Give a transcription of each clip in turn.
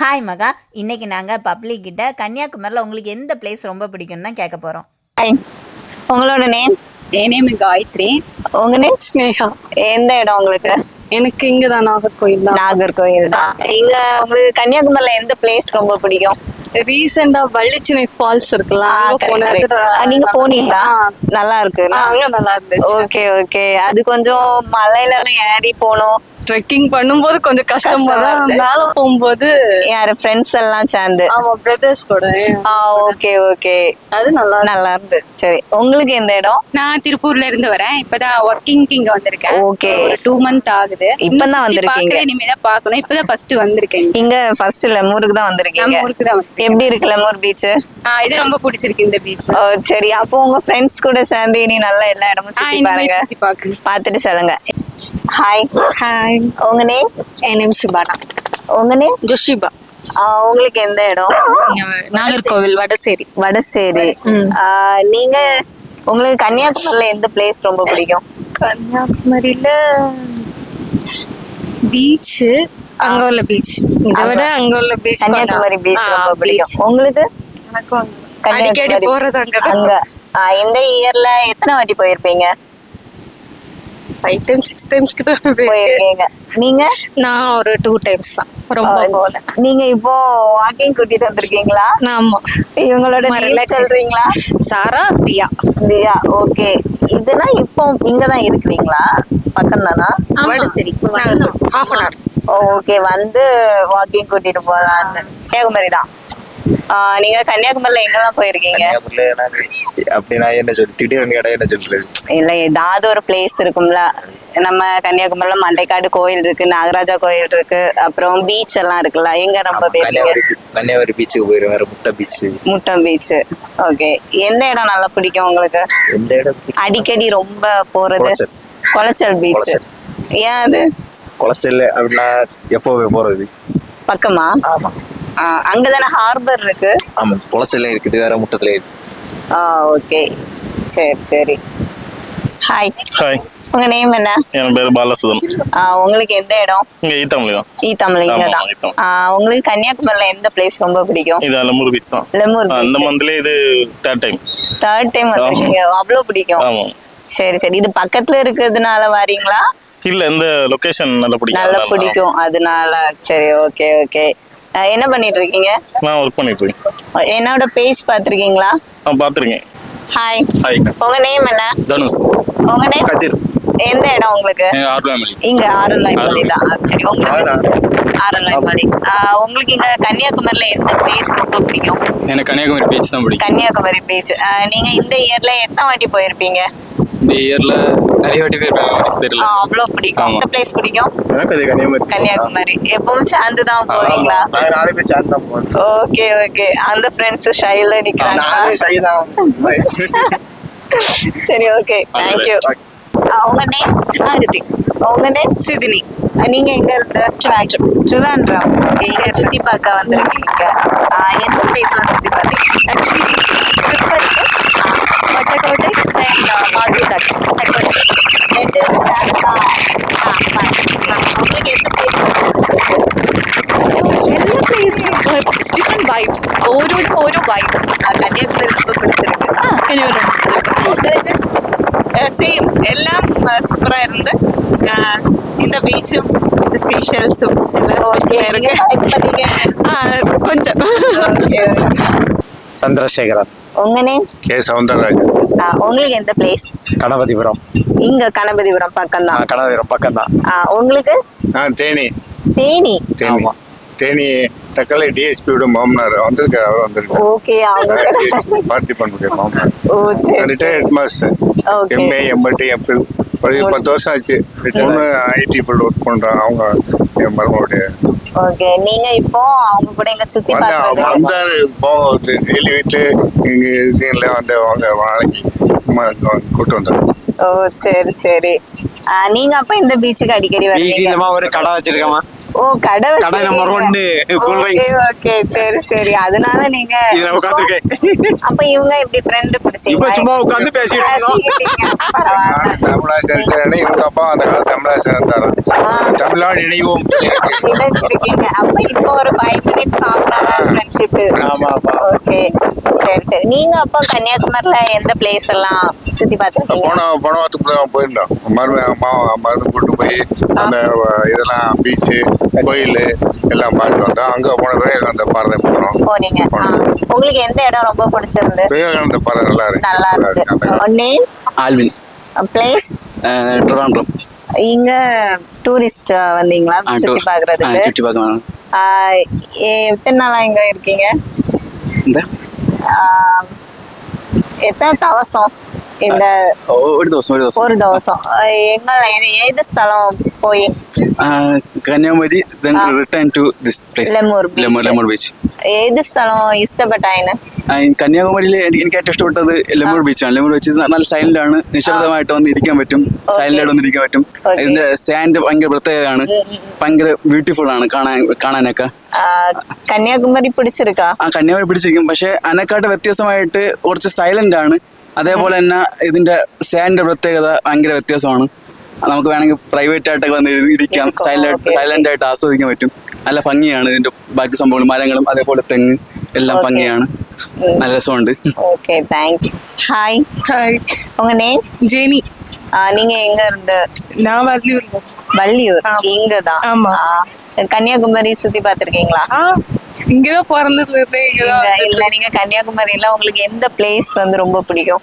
Hi மகா. இன்னைக்கு நாங்கள் பப்ளிக் கிட்ட கன்னியாகுமரியில் உங்களுக்கு எந்த பிளேஸ் ரொம்ப பிடிக்கும்னு தான் கேட்க போகிறோம் ஹாய் உங்களோட நேம் என் நேம் காயத்ரி. உங்க நேம் ஸ்னேகா. எந்த இடம் உங்களுக்கு? எனக்கு இங்க தான் நாகர்கோயில் தான். நாகர்கோயில் தான். இங்க உங்களுக்கு கன்னியாகுமரியில எந்த பிளேஸ் ரொம்ப பிடிக்கும்? ரீசெண்டா வள்ளிச்சினை ஃபால்ஸ் இருக்குல்ல நீங்க போனீங்களா? நல்லா இருக்கு. அங்க நல்லா இருந்துச்சு. ஓகே ஓகே அது கொஞ்சம் மலையில எல்லாம் ஏறி போனோம் ட்ரெக்கிங் பண்ணும்போது கொஞ்சம் கஷ்டமா தான். மேல போகும்போது யாரு ஃப்ரெண்ட்ஸ் எல்லாம் சேர்ந்து. ஆமா பிரதர்ஸ் கூட. ஆ ஓகே ஓகே அது நல்லா இருக்கு. நல்லா இருந்து. சரி உங்களுக்கு எந்த இடம்? நான் திருப்பூர்ல இருந்து வரேன். இப்பதான் ஒர்க்கிங்க்கு இங்க வந்திருக்கேன். Okay. ஒரு டூ மந்த் ஆகுது. இப்பதான் வந்திருக்கீங்க. இனிமேதான் பார்க்கணும். இப்பதான் ஃபர்ஸ்ட் வந்திருக்கேன். இங்க. ஃபர்ஸ்ட் லெமூருக்கு தான் வந்திருக்கீங்க. நம்ம ஊருக்கு தான் எப்படி இருக்கு லெமூர் பீச் ஆ, இது ரொம்ப பிடிச்சிருக்கு இந்த பீச் ஓ சரி. அப்போ உங்க ஃப்ரெண்ட்ஸ் கூட சேர்ந்து இனி நல்லா எல்லா இடமும் சுத்தி பாருங்க. பார்த்துட்டு சொல்லுங்க. ஹாய் ஹாய் உங்க நேம் என் நேம் சிபானா உங்க நேம் ஜோஷிபா. உங்களுக்கு எந்த இடம்? நாகர்கோவில் வடசேரி. வடசேரி. நீங்க உங்களுக்கு கன்னியாகுமரியில எந்த பிளேஸ் ரொம்ப பிடிக்கும்? கன்னியாகுமரியில பீச் அங்க உள்ள பீச் இதை விட அங்க உள்ள பீச் கன்னியாகுமரி பீச் ரொம்ப பிடிக்கும். உங்களுக்கு? அடிக்கடி போறது அங்க. அங்க இந்த இயர்ல எத்தனை வாட்டி போயிருப்பீங்க? ஃபைவ் டைம்ஸ் சிக்ஸ் டைம்ஸ் கிட்ட. போயிருக்கீங்க நீங்க? நான் ஒரு டூ டைம்ஸ் தான். ரொம்ப போகல. நீங்க இப்போ வாக்கிங் கூட்டிட்டு வந்திருக்கீங்களா? ஆமா. இவங்களோட. சொல்றீங்களா? சாரா தியா. தியா ஓகே இதெல்லாம் இப்போ இங்க தான் இருக்கிறீங்களா? பக்கம் தானா Vadasery half an hour okay வந்து வாக்கிங் கூட்டிட்டு போலான்னு. கன்னியாகுமரி தான் நீங்க கன்னியாகுமரியில எங்கெல்லாம் போயிருக்கீங்க? கன்னியாகுமரியில எனக்கு அப்படி நான் என்ன சொல்லு திடீர்னு கடை என்ன சொல்றது? இல்ல ஏதாவது ஒரு பிளேஸ் இருக்கும்ல. நம்ம கன்னியாகுமரியில மண்டைக்காடு கோயில் இருக்கு நாகராஜா கோயில் இருக்கு அப்புறம் பீச் எல்லாம் இருக்குல்ல எங்க ரொம்ப போயிருக்கீங்க? கன்னியாகுமரி பீச்சுக்கு போயிருவேன் முட்டை பீச் முட்டம் பீச் ஓகே எந்த இடம் நல்லா பிடிக்கும் உங்களுக்கு? எந்த இடம்? அடிக்கடி ரொம்ப போறது? குளச்சல். பீச். ஏன் அது? குளச்சல் அப்படின்னா எப்போவே போறது. பக்கமா? ஆமா. அங்கதானே ஹார்பர் இருக்கு? ஆமா குளச்சல்ல இருக்குது வேற முட்டத்துல இருக்கு. ஆ ஓகே சரி சரி. ஹாய் ஹாய் உங்க நேம் என்ன? என் பேர் பாலசுதன். ஆ, உங்களுக்கு எந்த இடம்? இங்க ஈத்தாமலி தான் ஈ தமிழ்ங்க ஆமா, தான் உங்களுக்கு கன்னியாகுமரியில எந்த பிளேஸ் ரொம்ப பிடிக்கும்? இது லெமூர் பீச் தான். லெமூர் இந்த பீச் மந்த்லயே இது தேர்ட் டைம் தேர்ட் டைம் வந்திருக்கீங்க. அவ்வளவு பிடிக்கும். ஆமா. சரி சரி. இது பக்கத்துல இருக்கிறதுனால வரீங்களா? இல்ல இந்த லொகேஷன் நல்லா பிடிக்கும். நல்லா பிடிக்கும். அதனால சரி ஓகே ஓகே என்ன பண்ணிட்டு இருக்கீங்க நான் ஒர்க் பண்ணிட்டு இருக்கேன் என்னோட பேஜ் பார்த்திருக்கீங்களா? நான் பார்த்துருக்கேன். ஹாய் ஹாய் உங்க நேம் என்ன? தனுஷ். உங்க நேம் கதிர். எந்த இடம் உங்களுக்கு? இங்க ஆரல்வாய்மொழி தான். சரி உங்களுக்கு ஆரல்வாய்மொழி ஆ, உங்களுக்கு இங்க கன்னியாகுமரியில எந்த பிளேஸ் ரொம்ப பிடிக்கும்? எனக்கு கன்னியாகுமரி பீச் தான் பிடிக்கும். கன்னியாகுமரி பீச் நீங்க இந்த இயர்ல எத்தனை வாட்டி போயிருப்பீங்க? இந்த இயர்ல நிறைய வாட்டி போயிருப்பேன் ஆ, தெரியல. அவ்வளவு பிடிக்கும். இந்த பிளேஸ் பிடிக்கும்? எனக்கு அது கன்னியாகுமரி கன்னியாகுமரி. எப்பவும் சேர்ந்து தான் போவீங்களா? நாங்க நாலு பேர் சேர்ந்து தான் போறோம் ஓகே ஓகே அந்த ஃப்ரெண்ட்ஸ் ஷைல நிக்கிறாங்க. நானே சை தான் சரி ஓகே தேங்க்யூ உங்க நேம் ஆரதி உங்க நேம் சிதினி நீங்க எங்க இருந்து? ட்ரிவாண்ட்ரம். ட்ரிவாண்ட்ரம். ஓகே இங்க சுத்தி பார்க்க வந்திருக்கீங்க? ஆ, எந்த பிளேஸ்ல சுத்தி பார்த்தீங்க? வட்டக்கோட்டை. and ബാക്കി രണ്ട് സെയിം എല്ലാം സൂപ്പറായിരുന്നത് ഇന്ന ബീച്ചും സീഷൽസും എല്ലാം കൊഞ്ചം ചന്ദ്രശേഖരൻ അങ്ങനെ കെ സൗന്ദരരാജൻ உங்களுக்கு எந்த பிளேஸ் கணபதிபுரம். இங்க கணபதிபுரம் பக்கம் தான் கணபதிபுரம் பக்கம் தான் உங்களுக்கு? தேனி. தேனி? தேனி. தேனி தக்கலை டிஎஸ்பியோட மாமனார் வந்திருக்காரு அவர் வந்திருக்காரு. ஓகே அவங்க பார்ட்டி பண்ணுறது மாமனார். ஓ சரி retired master okay. M A M Ed M Phil ஒரு பத்து வருஷம் ஆச்சு. பொண்ணு ஐடி ஃபீல்டு ஒர்க் பண்றாங்க அவங்க என் மருமகளுடைய ஓகே. நீங்க இப்போ அவங்க கூட இங்க சுத்தி பாக்குறது வந்தாரு இப்போ டெய்லி வீட்டு இங்க இருக்கீங்களே வந்து அவங்க நாளைக்கு கூட்டு வந்தார் ஓ சரி சரி. நீங்க அப்ப இந்த பீச்சுக்கு அடிக்கடி இல்லமா ஒரு கடை வச்சிருக்கமா ஓ கடை கடை one, cool okay drinks. Okay சரி சரி. அதனால நீங்க இதுல உட்கார்ந்திருக்கேன். அப்ப இவங்க எப்படி ஃப்ரெண்ட் பிடிச்சீங்க இப்ப சும்மா உட்கார்ந்து பேசிட்டு இருந்தோம். தமிழாசன் இவங்க அப்பா அந்த காலம் தமிழாசன் இருந்தாரா? தமிழ்நாடு இணைவோம் இணைச்சிருக்கீங்க. அப்ப இப்போ ஒரு ஃபைவ் மினிட்ஸ் ஆஃப் ஃப்ரெண்ட்ஷிப் ஆமா. ஓகே சரி சரி. நீங்க அப்போ கன்னியாகுமரியில எந்த பிளேஸ் எல்லாம் சுத்தி பார்த்திருக்கீங்க? போன போன வாரத்துக்குள்ள தான் போயிருந்தோம் மருந்து அம்மா மருந்து கூட்டு போய் அந்த இதெல்லாம் பீச்சு கோயில் எல்லாம் பார்த்துட்டு வந்தோம். அங்க போன விவேகானந்த பாறை போனோம்? போனீங்க. உங்களுக்கு எந்த இடம் ரொம்ப பிடிச்சிருந்து விவேகானந்த பாறை நல்லா இருக்கு நல்லா இருக்கு நேம் ஆல்வின். பிளேஸ் ட்ரிவாண்ட்ரம் இங்க டூரிஸ்ட் வந்தீங்களா. ஆ, பாக்குறதுக்கு? சுற்றி பார்க்க எத்தனை நாளா இங்க இருக்கீங்க? எத்தனை தவசம்? ഇവിടെ ഒരു ദിവസം ഒരു ദിവസം. ഒരു ദിവസം. നിങ്ങൾ ഏത് സ്ഥലം പോയി? കന്യാകുമാരി then ആ. return to this place. Lemur beach. ഏത് സ്ഥലം ഇഷ്ടപ്പെട്ട അതിന് കന്യാകുമാരിയിൽ എനിക്ക് എനിക്ക് ഏറ്റവും ഇഷ്ടപ്പെട്ടത് ലെമൂർ ബീച്ചാണ്. ലെമൂർ ബീച്ച് നല്ല സൈലന്റ് ആണ് നിശബ്ദമായിട്ട് വന്ന് ഇരിക്കാൻ പറ്റും. സൈലന്റ് ആയിട്ട് വന്ന് ഇരിക്കാൻ പറ്റും. Okay. ഇതിന്റെ സാൻഡ് ഭയങ്കര പ്രത്യേകമാണ് ഭയങ്കര ബ്യൂട്ടിഫുൾ ആണ് കാണാൻ കാണാനൊക്കെ. കന്യാകുമാരി പിടിച്ചിരിക്കാ? ആ കന്യാകുമാരി പിടിച്ചിരിക്കും. പക്ഷെ അതിനെക്കാട്ട് വ്യത്യസ്തമായിട്ട് കുറച്ച് സൈലന്റ് ആണ് അതേപോലെ തന്നെ ഇതിന്റെ സാൻഡിന്റെ പ്രത്യേകത ഭയങ്കര വ്യത്യാസമാണ് നമുക്ക് വേണമെങ്കിൽ പ്രൈവറ്റ് ആയിട്ടൊക്കെ വന്ന് ഇരി- ഇരിക്കാം ഇരിക്കാം. സൈലന്റ് Okay, സൈലന്റ് ആയിട്ട് ആസ്വദിക്കാൻ പറ്റും നല്ല ഭംഗിയാണ് ഇതിന്റെ ബാക്കി സംഭവങ്ങൾ മരങ്ങളും അതേപോലെ തെങ്ങ് എല്ലാം Okay. ഭംഗിയാണ് നല്ല രസമുണ്ട് ஓகே தேங்க்யூ ஹாய் ஹாய் உங்க நேம் ஜெனி நீங்க எங்க இருந்து நான் வள்ளியூர் வள்ளியூர் ஆமா. இங்க தான் ஆமா. கன்னியாகுமரி சுத்தி பார்த்திருக்கீங்களா ஆ இங்கதான் பிறந்ததுல இருந்தே இங்க- இல்ல நீங்க கன்னியாகுமரியில உங்களுக்கு எந்த பிளேஸ் வந்து ரொம்ப பிடிக்கும்?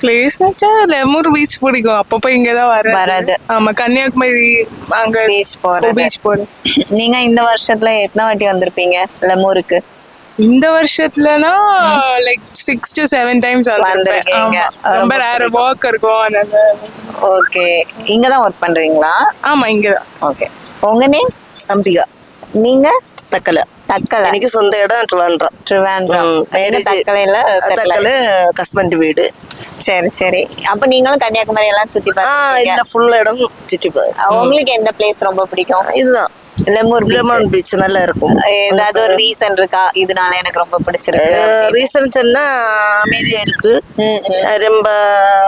பிளேஸ் வச்சா லெமூர் பீச் பிடிக்கும். அப்பப்போ இங்கதான் வர வராது. ஆமா கன்னியாகுமரி அங்க பீச் போறது. பீச் போறது. நீங்க இந்த வருஷத்துல எத்தனை வாட்டி வந்திருப்பீங்க லெமூருக்கு இந்த வருஷத்துலனா like six to seven times வந்திருக்கீங்க. ரொம்ப ரேர் ஒர்க் இருக்கும் ஓகே இங்க தான் ஒர்க் பண்றீங்களா? ஆமா இங்கதான். ஓகே உங்க நேம் அம்பிகா. நீங்க? தக்கலை. தக்கலை. எனக்கு சொந்த இடம் marriage- தக்கலையில settle தக்கலை ஹஸ்பண்ட் வீடு. சரி சரி. அப்ப நீங்களும் கன்னியாகுமரி எல்லாம் சுத்தி ஆ பார்த்திருக்கீங்க? இல்ல ஃபுல் இடம் சுற்றி பாரு உங்களுக்கு எந்த பிளேஸ் ரொம்ப பிடிக்கும்? இதுதான். லெமன் பீச் நல்லா இருக்கும் ஏதாவது ஒரு ரீசன் இருக்கா இதனால எனக்கு ரொம்ப பிடிச்சிருக்கு ரீசன் சொன்னா அமைதியா இருக்கு அஹ் ரொம்ப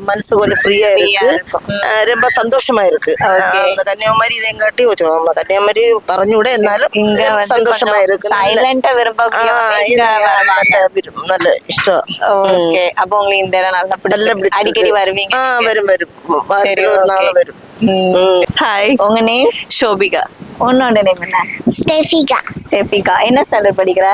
மனசு கொஞ்சம் ஃப்ரீயா Free-ஆ இருக்கு இருக்கும். அஹ் ரொம்ப சந்தோஷமா இருக்கு Okay. அந்த கன்னியாகுமரி இதைங்காட்டி கொஞ்சம் நம்ம கன்னியாகுமரி പറഞ്ഞുകൂടെ എന്നാലും இங்க ரொம்ப வந்து சந்தோஷமா இருக்கு நல்ல- சைலண்டா ஆ, விரும்பக்கூடிய இது நல்ல விரும்- நல்ல இஷ்டம் ஓகே அப்ப உங்களுக்கு இந்த இடம் நல்லா நல்ல உன்னோட நேம் என்ன? ஸ்டெஃபிகா. ஸ்டெபிகா என்ன ஸ்டாண்டர்ட் படிக்கிற?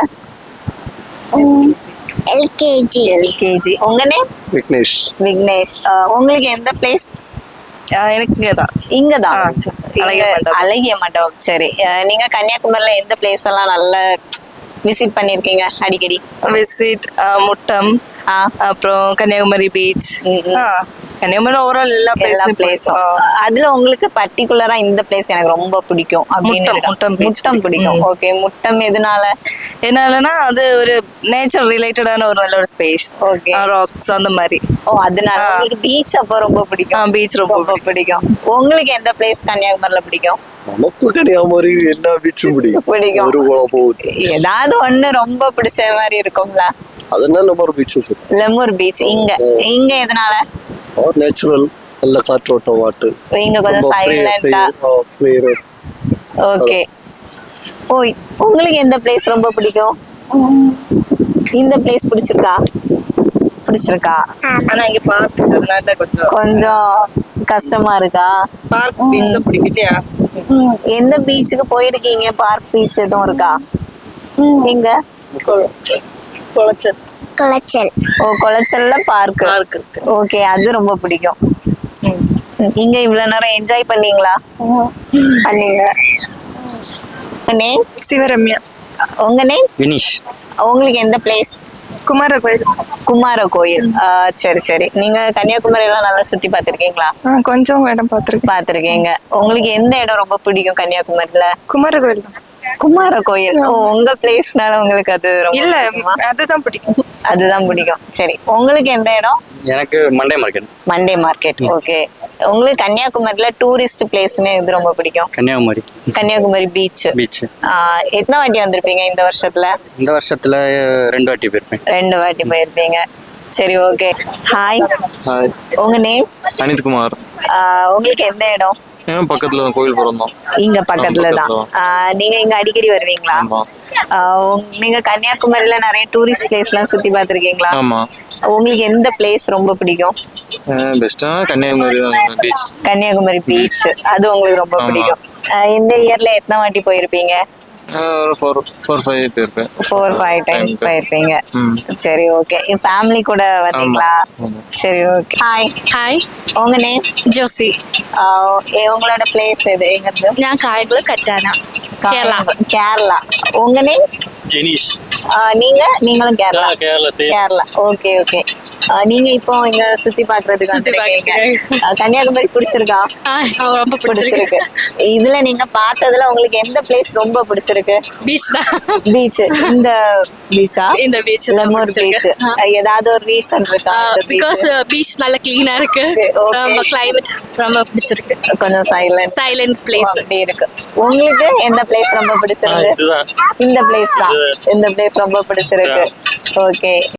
எல்கேஜி. எல்கேஜி. உங்க நேம் விக்னேஷ். விக்னேஷ். உங்களுக்கு எந்த பிளேஸ் எனக்கு இங்கே தான் இங்க- அழகிய மண்டபம். அழகிய மண்டபம். சரி. நீங்க கன்னியாகுமரியில எந்த பிளேஸ் எல்லாம் நல்ல விசிட் பண்ணிருக்கீங்க? அடிக்கடி. விசிட் முட்டம் அப்புறம் கன்னியாகுமரி பீச் ம், ம். கன்னியாகுமரி ஓவரால் எல்லா பிளேஸும் அதுல உங்களுக்கு பர்டிகுலரா இந்த பிளேஸ் எனக்கு ரொம்ப பிடிக்கும் அப்படின்னு முட்டம்? முட்டம் பிடிக்கும். ஓகே முட்டம் எதனால? என்னாலனா அது ஒரு நேச்சர் ரிலேட்டடான ஒரு நல்ல ஒரு ஸ்பேஸ் Okay. ராக்ஸ் அந்த மாதிரி. ஓ அதனால. உங்களுக்கு பீச் அப்போ ரொம்ப பிடிக்கும். பீச் ரொம்ப ரொம்ப பிடிக்கும். உங்களுக்கு எந்த பிளேஸ் கன்னியாகுமரியில பிடிக்கும்? நமக்கு கன்னியாகுமரி எல்லா பீச்சும் பிடிக்கும்? ஒரு ஏதாவது ஒண்ணு ரொம்ப பிடிச்ச மாதிரி இருக்கும்ல? அதனால ஒரு பீச்சஸ் லெமூர் பீச் இங்க இங்க எதனால? நேச்சுரல் நல்ல காற்றோட்டம் வாட்டு இங்க கொஞ்சம் சைலண்டா ஓகே ஓய் உங்களுக்கு எந்த பிளேஸ் ரொம்ப பிடிக்கும்? இந்த பிளேஸ் பிடிச்சிருக்கா? பிடிச்சிருக்கா? ஆனா இங்க பார்க் அதனால கொஞ்சம் கொஞ்சம் கஷ்டமா இருக்கா? பார்க் பீச் பிடிக்கும் இல்லையா எந்த பீச்சுக்கு போயிருக்கீங்க? பார்க் பீச் எதுவும் இருக்கா? எங்க? குளச்சல். குளச்சல். ஓ குளச்சல்ல பார்க் பார்க் ஓகே அது ரொம்ப பிடிக்கும். இங்க இவ்வளவு நேரம் என்ஜாய் பண்ணீங்களா? பண்ணீங்க. நேம் சிவரம்யா. உங்க நேம் வினிஷ். உங்களுக்கு எந்த பிளேஸ் குமார கோயில். குமார கோயில். சரி சரி. நீங்க கன்னியாகுமரி எல்லாம் நல்லா சுத்தி பாத்திருக்கீங்களா கொஞ்சம் இடம் பாத்திருக்கேன் பாத்திருக்கீங்க உங்களுக்கு எந்த இடம் ரொம்ப பிடிக்கும் கன்னியாகுமரியில? குமார கோயில் தான். குமார கோயில். ஓ உங்க பிளேஸ்னால உங்களுக்கு அது ரொம்ப இல்ல? அதுதான் பிடிக்கும். அதுதான் பிடிக்கும். சரி உங்களுக்கு எந்த இடம்? எனக்கு Monday market Monday market okay உங்களுக்கு கன்னியாகுமரியில டூரிஸ்ட் பிளேஸ்னு இது ரொம்ப பிடிக்கும். கன்னியாகுமரி. கன்னியாகுமரி பீச் பீச் எத்தனை வாட்டி வந்திருப்பீங்க இந்த வருஷத்துல? இந்த வருஷத்துல ரெண்டு வாட்டி போயிருப்பேன். ரெண்டு வாட்டி போயிருப்பீங்க. சரி ஓகே ஹாய் உங்க நேம் அனித்குமார் உங்களுக்கு எந்த இடம்? ஏன் பக்கத்துல தான் கோயில் பிறந்தோம். இங்க பக்கத்துல தான். நீங்க இங்க அடிக்கடி வருவீங்களா? நீங்க கன்னியாகுமரியில நிறைய டூரிஸ்ட் பிளேஸ் எல்லாம் சுத்தி பார்த்திருக்கீங்களா? ஆமா. உங்களுக்கு எந்த பிளேஸ் ரொம்ப பிடிக்கும்? பெஸ்டா கன்னியாகுமரி தான். பீச் கன்னியாகுமரி பீச் அது உங்களுக்கு ரொம்ப. பிடிக்கும். இந்த இயர்ல எத்தனை வாட்டி போயிருப்பீங்க? ஃபோர் ஃபோர் ஃபைவ் போயிருப்பேன் சரி ஓகே என் ஃபேமிலி கூட வந்தீங்களா? சரி ஓகே ஹாய் ஹாய் உங்க நேம் ஜோசி உங்களோட பிளேஸ் எது? எங்கிறது நான் காரைக்குடி கட்டானா. கேரளா. கேரளா. உங்க நேம் ஜெனீஷ். நீங்க? நீங்களும் கேரளா. கேரளா ஓகே ஓகே நீங்க இப்போ இங்க சுத்தி பாக்குறதுக்கு கன்னியாகுமரி பிடிச்சிருக்கா? ரொம்ப பிடிச்சிருக்கு. இதுல நீங்க பார்த்ததுல உங்களுக்கு எந்த பிளேஸ் ரொம்ப பிடிச்சிருக்கு? பீச் தான். பீச் இந்த பீச்சா இந்த தான் லெமூர் பீச். ஏதாவது ஒரு ரீசன் இருக்கா பிகாஸ்? பீச் நல்ல கிளீனா இருக்கு. ரொம்ப கிளைமேட் ரொம்ப பிடிச்சிருக்கு. கொஞ்சம் சைலண்ட் சைலண்ட் பிளேஸ் அப்படி இருக்கு. உங்களுக்கு எந்த பிளேஸ் ரொம்ப பிடிச்சிருக்கு? இதுதான். இந்த பிளேஸ் தான். இந்த பிளேஸ் ரொம்ப பிடிச்சிருக்கு. ஓகே